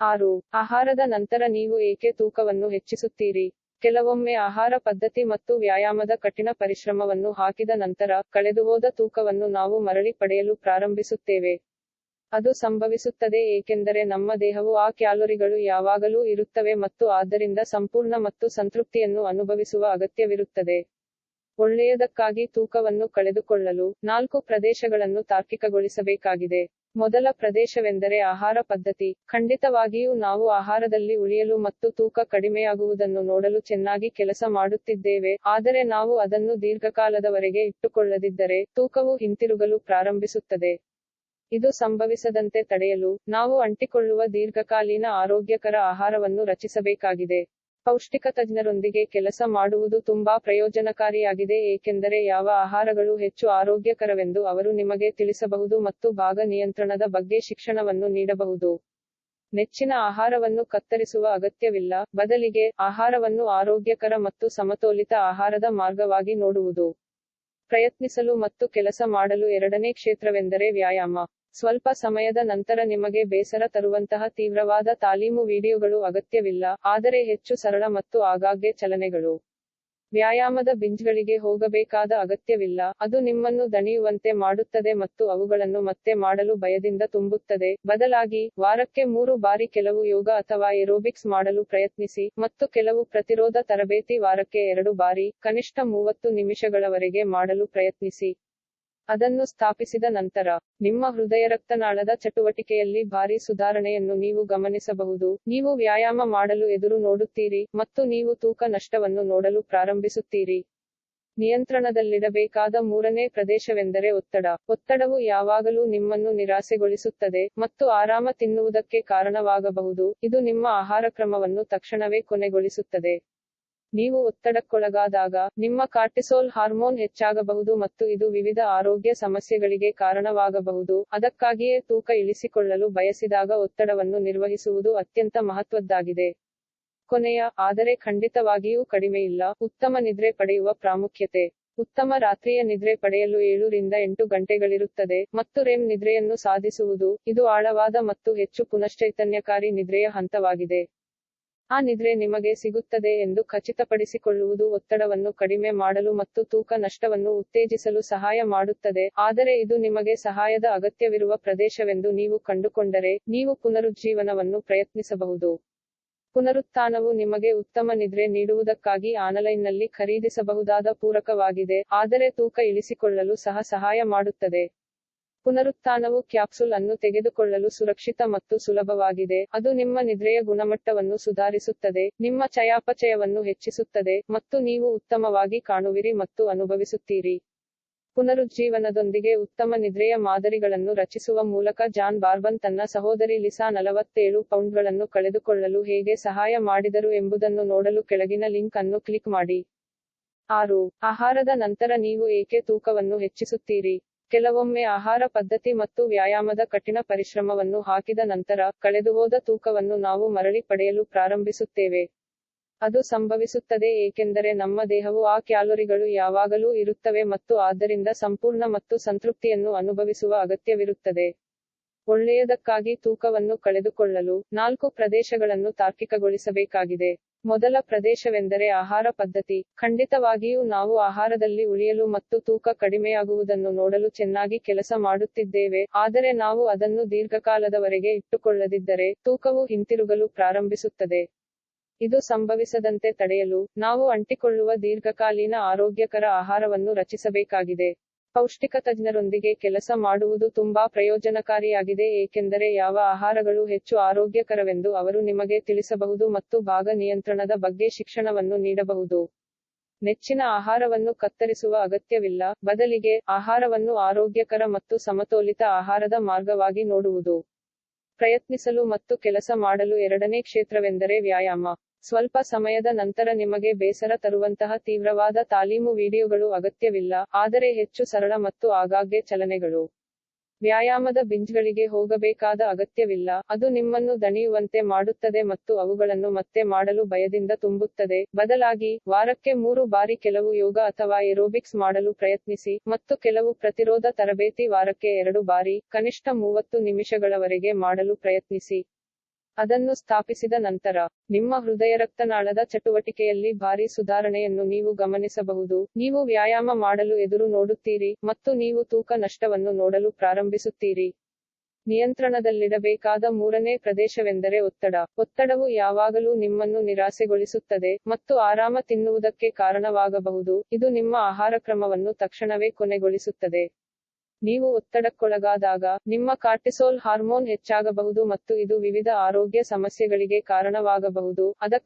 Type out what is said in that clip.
ಆರು, ಆಹಾರದ ನಂತರ ನೀವು ಏಕೆ ತೂಕವನ್ನು ಹೆಚ್ಚಿಸುತ್ತೀರಿ? ಕೆಲವೊಮ್ಮೆ ಆಹಾರ ಪದ್ಧತಿ ಮತ್ತು ವ್ಯಾಯಾಮದ ಕಠಿಣ ಪರಿಶ್ರಮವನ್ನು ಹಾಕಿದ ನಂತರ ಕಳೆದುಹೋದ ತೂಕವನ್ನು ನಾವು ಮರಳಿ ಪಡೆಯಲು ಪ್ರಾರಂಭಿಸುತ್ತೇವೆ. ಅದು ಸಂಭವಿಸುತ್ತದೆ ಏಕೆಂದರೆ ನಮ್ಮ ದೇಹವು ಆ ಕ್ಯಾಲೋರಿಗಳು ಯಾವಾಗಲೂ ಇರುತ್ತವೆ ಮತ್ತು ಆದ್ದರಿಂದ ಸಂಪೂರ್ಣ ಮತ್ತು ಸಂತೃಪ್ತಿಯನ್ನು ಅನುಭವಿಸುವ ಅಗತ್ಯವಿರುತ್ತದೆ. ಒಳ್ಳೆಯದಕ್ಕಾಗಿ ತೂಕವನ್ನು ಕಳೆದುಕೊಳ್ಳಲು ನಾಲ್ಕು ಪ್ರದೇಶಗಳನ್ನು ತಾರ್ಕಿಕಗೊಳಿಸಬೇಕಾಗಿದೆ. ಮೊದಲ ಪ್ರದೇಶವೆಂದರೆ ಆಹಾರ ಪದ್ಧತಿ. ಖಂಡಿತವಾಗಿಯೂ ನಾವು ಆಹಾರದಲ್ಲಿ ಉಳಿಯಲು ಮತ್ತು ತೂಕ ಕಡಿಮೆಯಾಗುವುದನ್ನು ನೋಡಲು ಚೆನ್ನಾಗಿ ಕೆಲಸ ಮಾಡುತ್ತಿದ್ದೇವೆ. ಆದರೆ ನಾವು ಅದನ್ನು ದೀರ್ಘಕಾಲದವರೆಗೆ ಇಟ್ಟುಕೊಳ್ಳದಿದ್ದರೆ ತೂಕವು ಹಿಂತಿರುಗಲು ಪ್ರಾರಂಭಿಸುತ್ತದೆ. ಇದು ಸಂಭವಿಸದಂತೆ ತಡೆಯಲು ನಾವು ಅಂಟಿಕೊಳ್ಳುವ ದೀರ್ಘಕಾಲೀನ ಆರೋಗ್ಯಕರ ಆಹಾರವನ್ನು ರಚಿಸಬೇಕಾಗಿದೆ. ಪೌಷ್ಟಿಕ ತಜ್ಞರೊಂದಿಗೆ ಕೆಲಸ ಮಾಡುವುದು ತುಂಬಾ ಪ್ರಯೋಜನಕಾರಿಯಾಗಿದೆ, ಏಕೆಂದರೆ ಯಾವ ಆಹಾರಗಳು ಹೆಚ್ಚು ಆರೋಗ್ಯಕರವೆಂದು ಅವರು ನಿಮಗೆ ತಿಳಿಸಬಹುದು ಮತ್ತು ಭಾಗ ನಿಯಂತ್ರಣದ ಬಗ್ಗೆ ಶಿಕ್ಷಣವನ್ನು ನೀಡಬಹುದು. ನೆಚ್ಚಿನ ಆಹಾರವನ್ನು ಕತ್ತರಿಸುವ ಅಗತ್ಯವಿಲ್ಲ, ಬದಲಿಗೆ ಆಹಾರವನ್ನು ಆರೋಗ್ಯಕರ ಮತ್ತು ಸಮತೋಲಿತ ಆಹಾರದ ಮಾರ್ಗವಾಗಿ ನೋಡುವುದು. ಪ್ರಯತ್ನಿಸಲು ಮತ್ತು ಕೆಲಸ ಮಾಡಲು ಎರಡನೇ ಕ್ಷೇತ್ರವೆಂದರೆ ವ್ಯಾಯಾಮ. ಸ್ವಲ್ಪ ಸಮಯದ ನಂತರ ನಿಮಗೆ ಬೇಸರ ತರುವಂತಹ ತೀವ್ರವಾದ ತಾಲೀಮು ವಿಡಿಯೋಗಳು ಅಗತ್ಯವಿಲ್ಲ, ಆದರೆ ಹೆಚ್ಚು ಸರಳ ಮತ್ತು ಆಗಾಗ್ಗೆ ಚಲನೆಗಳು. ವ್ಯಾಯಾಮದ ಬಿಂಜ್ಗಳಿಗೆ ಹೋಗಬೇಕಾದ ಅಗತ್ಯವಿಲ್ಲ, ಅದು ನಿಮ್ಮನ್ನು ದಣಿಯುವಂತೆ ಮಾಡುತ್ತದೆ ಮತ್ತು ಅವುಗಳನ್ನು ಮತ್ತೆ ಮಾಡಲು ಭಯದಿಂದ ತುಂಬುತ್ತದೆ. ಬದಲಾಗಿ, ವಾರಕ್ಕೆ ಮೂರು ಬಾರಿ ಕೆಲವು ಯೋಗ ಅಥವಾ ಏರೋಬಿಕ್ಸ್ ಮಾಡಲು ಪ್ರಯತ್ನಿಸಿ ಮತ್ತು ಕೆಲವು ಪ್ರತಿರೋಧ ತರಬೇತಿ ವಾರಕ್ಕೆ ಎರಡು ಬಾರಿ, ಕನಿಷ್ಠ ಮೂವತ್ತು ನಿಮಿಷಗಳವರೆಗೆ ಮಾಡಲು ಪ್ರಯತ್ನಿಸಿ. ಅದನ್ನು ಸ್ಥಾಪಿಸಿದ ನಂತರ, ನಿಮ್ಮ ಹೃದಯ ರಕ್ತನಾಳದ ಚಟುವಟಿಕೆಯಲ್ಲಿ ಭಾರಿ ಸುಧಾರಣೆಯನ್ನು ನೀವು ಗಮನಿಸಬಹುದು. ನೀವು ವ್ಯಾಯಾಮ ಮಾಡಲು ಎದುರು ನೋಡುತ್ತೀರಿ ಮತ್ತು ನೀವು ತೂಕ ನಷ್ಟವನ್ನು ನೋಡಲು ಪ್ರಾರಂಭಿಸುತ್ತೀರಿ. ನಿಯಂತ್ರಣದಲ್ಲಿಡಬೇಕಾದ ಮೂರನೇ ಪ್ರದೇಶವೆಂದರೆ ಒತ್ತಡ. ಒತ್ತಡವು ಯಾವಾಗಲೂ ನಿಮ್ಮನ್ನು ನಿರಾಸೆಗೊಳಿಸುತ್ತದೆ ಮತ್ತು ಆರಾಮ ತಿನ್ನುವುದಕ್ಕೆ ಕಾರಣವಾಗಬಹುದು. ಇದು ನಿಮ್ಮ ಆಹಾರ ಕ್ರಮವನ್ನು ತಕ್ಷಣವೇ ಕೊನೆಗೊಳಿಸುತ್ತದೆ. ನೀವು ಒತ್ತಡಕ್ಕೊಳಗಾದಾಗ ನಿಮ್ಮ ಕಾರ್ಟಿಸೋಲ್ ಹಾರ್ಮೋನ್ ಹೆಚ್ಚಾಗಬಹುದು ಮತ್ತು ಇದು ವಿವಿಧ ಆರೋಗ್ಯ ಸಮಸ್ಯೆಗಳಿಗೆ ಕಾರಣವಾಗಬಹುದು. ಅದಕ್ಕಾಗಿಯೇ ತೂಕ ಇಳಿಸಿಕೊಳ್ಳಲು ಬಯಸಿದಾಗ ಒತ್ತಡವನ್ನು ನಿರ್ವಹಿಸುವುದು ಅತ್ಯಂತ ಮಹತ್ವದ್ದಾಗಿದೆ. ಕೊನೆಯ, ಆದರೆ ಖಂಡಿತವಾಗಿಯೂ ಕಡಿಮೆಯಿಲ್ಲ ಉತ್ತಮ ನಿದ್ರೆ ಪಡೆಯುವ ಪ್ರಾಮುಖ್ಯತೆ. ಉತ್ತಮ ರಾತ್ರಿಯ ನಿದ್ರೆ ಪಡೆಯಲು ಏಳು ರಿಂದ ಎಂಟು ಗಂಟೆಗಳಿರುತ್ತದೆ ಮತ್ತು ರೆಮ್ ನಿದ್ರೆಯನ್ನು ಸಾಧಿಸುವುದು ಇದು ಆಳವಾದ ಮತ್ತು ಹೆಚ್ಚು ಪುನಶ್ಚೈತನ್ಯಕಾರಿ ನಿದ್ರೆಯ ಹಂತವಾಗಿದೆ. ಆ ನಿದ್ರೆ ನಿಮಗೆ ಸಿಗುತ್ತದೆ ಎಂದು ಖಚಿತಪಡಿಸಿಕೊಳ್ಳುವುದು ಒತ್ತಡವನ್ನು ಕಡಿಮೆ ಮಾಡಲು ಮತ್ತು ತೂಕ ನಷ್ಟವನ್ನು ಉತ್ತೇಜಿಸಲು ಸಹಾಯ ಮಾಡುತ್ತದೆ. ಆದರೆ ಇದು ನಿಮಗೆ ಸಹಾಯದ ಅಗತ್ಯವಿರುವ ಪ್ರದೇಶವೆಂದು ನೀವು ಕಂಡುಕೊಂಡರೆ ನೀವು ಪುನರುಜ್ಜೀವನವನ್ನು ಪ್ರಯತ್ನಿಸಬಹುದು. ಪುನರುತ್ಥಾನವು ನಿಮಗೆ ಉತ್ತಮ ನಿದ್ರೆ ನೀಡುವುದಕ್ಕಾಗಿ ಆನ್ಲೈನ್ನಲ್ಲಿ ಖರೀದಿಸಬಹುದಾದ ಪೂರಕವಾಗಿದೆ, ಆದರೆ ತೂಕ ಇಳಿಸಿಕೊಳ್ಳಲು ಸಹ ಸಹಾಯ ಮಾಡುತ್ತದೆ. ಪುನರುತ್ಥಾನವು ಕ್ಯಾಪ್ಸುಲ್ ಅನ್ನು ತೆಗೆದುಕೊಳ್ಳಲು ಸುರಕ್ಷಿತ ಮತ್ತು ಸುಲಭವಾಗಿದೆ. ಅದು ನಿಮ್ಮ ನಿದ್ರೆಯ ಗುಣಮಟ್ಟವನ್ನು ಸುಧಾರಿಸುತ್ತದೆ, ನಿಮ್ಮ ಚಯಾಪಚಯವನ್ನು ಹೆಚ್ಚಿಸುತ್ತದೆ, ಮತ್ತು ನೀವು ಉತ್ತಮವಾಗಿ ಕಾಣುವಿರಿ ಮತ್ತು ಅನುಭವಿಸುತ್ತೀರಿ. ಪುನರುಜ್ಜೀವನದೊಂದಿಗೆ ಉತ್ತಮ ನಿದ್ರೆಯ ಮಾದರಿಗಳನ್ನು ರಚಿಸುವ ಮೂಲಕ ಜಾನ್ ಬಾರ್ಬನ್ ತನ್ನ ಸಹೋದರಿ ಲಿಸಾ ನಲವತ್ತೇಳು ಪೌಂಡ್ಗಳನ್ನು ಕಳೆದುಕೊಳ್ಳಲು ಹೇಗೆ ಸಹಾಯ ಮಾಡಿದರು ಎಂಬುದನ್ನು ನೋಡಲು ಕೆಳಗಿನ ಲಿಂಕ್ ಅನ್ನು ಕ್ಲಿಕ್ ಮಾಡಿ. ಆರು, ಆಹಾರದ ನಂತರ ನೀವು ಏಕೆ ತೂಕವನ್ನು ಹೆಚ್ಚಿಸುತ್ತೀರಿ? ಕೆಲವೊಮ್ಮೆ ಆಹಾರ ಪದ್ಧತಿ ಮತ್ತು ವ್ಯಾಯಾಮದ ಕಠಿಣ ಪರಿಶ್ರಮವನ್ನು ಹಾಕಿದ ನಂತರ ಕಳೆದುಹೋದ ತೂಕವನ್ನು ನಾವು ಮರಳಿ ಪಡೆಯಲು ಪ್ರಾರಂಭಿಸುತ್ತೇವೆ. ಅದು ಸಂಭವಿಸುತ್ತದೆ ಏಕೆಂದರೆ ನಮ್ಮ ದೇಹವು ಆ ಕ್ಯಾಲೋರಿಗಳು ಯಾವಾಗಲೂ ಇರುತ್ತವೆ ಮತ್ತು ಆದ್ದರಿಂದ ಸಂಪೂರ್ಣ ಮತ್ತು ಸಂತೃಪ್ತಿಯನ್ನು ಅನುಭವಿಸುವ ಅಗತ್ಯವಿರುತ್ತದೆ. ಒಳ್ಳೆಯದಕ್ಕಾಗಿ ತೂಕವನ್ನು ಕಳೆದುಕೊಳ್ಳಲು ನಾಲ್ಕು ಪ್ರದೇಶಗಳನ್ನು ತಾರ್ಕಿಕಗೊಳಿಸಬೇಕಾಗಿದೆ. ಮೊದಲ ಪ್ರದೇಶವೆಂದರೆ ಆಹಾರ ಪದ್ಧತಿ. ಖಂಡಿತವಾಗಿಯೂ ನಾವು ಆಹಾರದಲ್ಲಿ ಉಳಿಯಲು ಮತ್ತು ತೂಕ ಕಡಿಮೆಯಾಗುವುದನ್ನು ನೋಡಲು ಚೆನ್ನಾಗಿ ಕೆಲಸ ಮಾಡುತ್ತಿದ್ದೇವೆ. ಆದರೆ ನಾವು ಅದನ್ನು ದೀರ್ಘಕಾಲದವರೆಗೆ ಇಟ್ಟುಕೊಳ್ಳದಿದ್ದರೆ ತೂಕವು ಹಿಂತಿರುಗಲು ಪ್ರಾರಂಭಿಸುತ್ತದೆ. ಇದು ಸಂಭವಿಸದಂತೆ ತಡೆಯಲು ನಾವು ಅಂಟಿಕೊಳ್ಳುವ ದೀರ್ಘಕಾಲೀನ ಆರೋಗ್ಯಕರ ಆಹಾರವನ್ನು ರಚಿಸಬೇಕಾಗಿದೆ. ಪೌಷ್ಟಿಕ ತಜ್ಞರೊಂದಿಗೆ ಕೆಲಸ ಮಾಡುವುದು ತುಂಬಾ ಪ್ರಯೋಜನಕಾರಿಯಾಗಿದೆ, ಏಕೆಂದರೆ ಯಾವ ಆಹಾರಗಳು ಹೆಚ್ಚು ಆರೋಗ್ಯಕರವೆಂದು ಅವರು ನಿಮಗೆ ತಿಳಿಸಬಹುದು ಮತ್ತು ಭಾಗ ನಿಯಂತ್ರಣದ ಬಗ್ಗೆ ಶಿಕ್ಷಣವನ್ನು ನೀಡಬಹುದು. ನೆಚ್ಚಿನ ಆಹಾರವನ್ನು ಕತ್ತರಿಸುವ ಅಗತ್ಯವಿಲ್ಲ, ಬದಲಿಗೆ ಆಹಾರವನ್ನು ಆರೋಗ್ಯಕರ ಮತ್ತು ಸಮತೋಲಿತ ಆಹಾರದ ಮಾರ್ಗವಾಗಿ ನೋಡುವುದು. ಪ್ರಯತ್ನಿಸಲು ಮತ್ತು ಕೆಲಸ ಮಾಡಲು ಎರಡನೇ ಕ್ಷೇತ್ರವೆಂದರೆ ವ್ಯಾಯಾಮ. ಸ್ವಲ್ಪ ಸಮಯದ ನಂತರ ನಿಮಗೆ ಬೇಸರ ತರುವಂತಹ ತೀವ್ರವಾದ ತಾಲೀಮು ವಿಡಿಯೋಗಳು ಅಗತ್ಯವಿಲ್ಲ, ಆದರೆ ಹೆಚ್ಚು ಸರಳ ಮತ್ತು ಆಗಾಗ್ಗೆ ಚಲನೆಗಳು. ವ್ಯಾಯಾಮದ ಬಿಂಜ್ಗಳಿಗೆ ಹೋಗಬೇಕಾದ ಅಗತ್ಯವಿಲ್ಲ. ಅದು ನಿಮ್ಮನ್ನು ದಣಿಯುವಂತೆ ಮಾಡುತ್ತದೆ ಮತ್ತು ಅವುಗಳನ್ನು ಮತ್ತೆ ಮಾಡಲು ಭಯದಿಂದ ತುಂಬುತ್ತದೆ. ಬದಲಾಗಿ, ವಾರಕ್ಕೆ ಮೂರು ಬಾರಿ ಕೆಲವು ಯೋಗ ಅಥವಾ ಏರೋಬಿಕ್ಸ್ ಮಾಡಲು ಪ್ರಯತ್ನಿಸಿ ಮತ್ತು ಕೆಲವು ಪ್ರತಿರೋಧ ತರಬೇತಿ ವಾರಕ್ಕೆ ಎರಡು ಬಾರಿ, ಕನಿಷ್ಠ ಮೂವತ್ತು ನಿಮಿಷಗಳವರೆಗೆ ಮಾಡಲು ಪ್ರಯತ್ನಿಸಿ. ಅದನ್ನು ಸ್ಥಾಪಿಸಿದ ನಂತರ, ನಿಮ್ಮ ಹೃದಯ ರಕ್ತನಾಳದ ಚಟುವಟಿಕೆಯಲ್ಲಿ ಭಾರಿ ಸುಧಾರಣೆಯನ್ನು ನೀವು ಗಮನಿಸಬಹುದು. ನೀವು ವ್ಯಾಯಾಮ ಮಾಡಲು ಎದುರು ನೋಡುತ್ತೀರಿ ಮತ್ತು ನೀವು ತೂಕ ನಷ್ಟವನ್ನು ನೋಡಲು ಪ್ರಾರಂಭಿಸುತ್ತೀರಿ. ನಿಯಂತ್ರಣದಲ್ಲಿಡಬೇಕಾದ ಮೂರನೇ ಪ್ರದೇಶವೆಂದರೆ ಒತ್ತಡ. ಒತ್ತಡವು ಯಾವಾಗಲೂ ನಿಮ್ಮನ್ನು ನಿರಾಸೆಗೊಳಿಸುತ್ತದೆ ಮತ್ತು ಆರಾಮ ತಿನ್ನುವುದಕ್ಕೆ ಕಾರಣವಾಗಬಹುದು. ಇದು ನಿಮ್ಮ ಆಹಾರಕ್ರಮವನ್ನು ತಕ್ಷಣವೇ ಕೊನೆಗೊಳಿಸುತ್ತದೆ. ನೀವು ಒತ್ತಡಕ್ಕೊಳಗಾದಾಗ ನಿಮ್ಮ ಕಾರ್ಟಿಸೋಲ್ ಹಾರ್ಮೋನ್ ಹೆಚ್ಚಾಗಬಹುದು ಮತ್ತು ಇದು ವಿವಿಧ ಆರೋಗ್ಯ ಸಮಸ್ಯೆಗಳಿಗೆ ಕಾರಣವಾಗಬಹುದು. ಅದಕ್ಕಾಗಿ